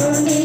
চলে